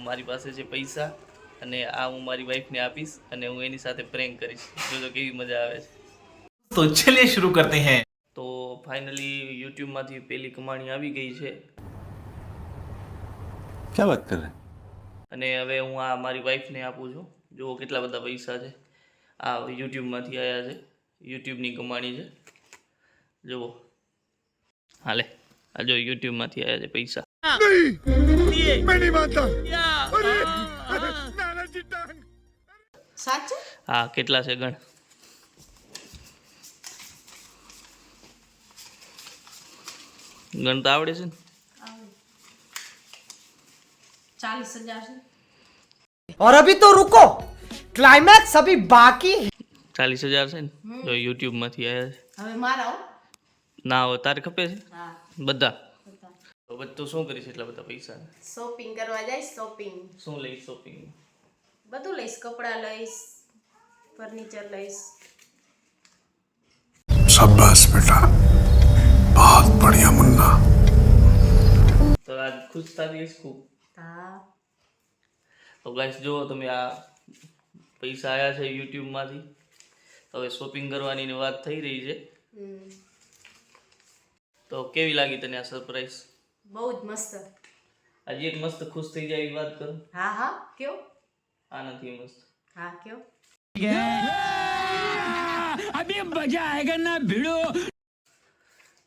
મારી પાસે છે પૈસા અને આ હું મારી વાઈફને આપીશ અને હું એની સાથે પ્રેંક કરીશ. જોજો કેવી મજા આવે છે. તો ચલિએ શરૂ કરતે હૈ. તો ફાઇનલી યુટ્યુબમાંથી પહેલી કમાણી આવી ગઈ છે. ક્યાં વાત કરે? અને હવે હું આ મારી વાઈફને આપું છું. જુઓ કેટલા બધા પૈસા છે. આ યુટ્યુબમાંથી આવ્યા છે. યુટ્યુબની કમાણી છે. જુઓ. હાલે. આ જો યુટ્યુબમાંથી આવ્યા છે પૈસા. સાચું હા કેટલા છે ગણ ગણતા આવડે છે ને ચાલીસ હજાર છે और अभी तो रुको क्लाइमैक्स अभी बाकी है ચાલીસ હજાર છે ને જો યુટ્યુબમાંથી આવ્યા છે હવે મારા હો. ના હવે તારે ખપે છે હા બધા બધા. તો પછી શું કરીશ એટલા બધા પૈસા? શોપિંગ કરવા જઈશ શોપિંગ શું લઈશ શોપિંગ બધું લઈશ કપડાં લઈશ ફર્નિચર લઈશ. શાબાશ બેટા. બહુત બઢિયા મુન્ના. તો આજ ખુશ થા દિવસ ખૂબ? હા. તો ગાઈસ જો તમે આ પૈસા આવ્યા છે યુટ્યુબમાંથી. હવે શોપિંગ કરવાની વાત થઈ રહી છે. તો કેવી લાગી તને આ સરપ્રાઈઝ બહુ જ મસ્ત. આજે એક મસ્ત ખુશ થઈ જાય એવી વાત કરું? હા હા. કયો? આ નથી મસ્ત. હા કયો?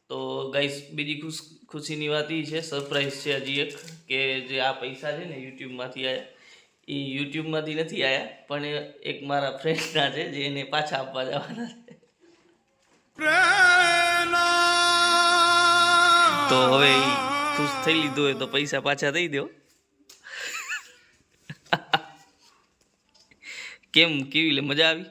તો ગાઈસ બીજી ખુશ ખુશીની વાત એ છે સરપ્રાઈઝ છે હજી એક કે જે આ પૈસા છે ને યુટ્યુબમાંથી આવ્યા એ યુટ્યુબમાંથી નથી આવ્યા પણ એક મારા ફ્રેન્ડના છે જે એને પાછા આપવા જવાના છે. તો હવે ઈ ખુશ થઈ લીધું હોય તો પૈસા પાછા દઈ દો કેમ કેવી મજા આવી?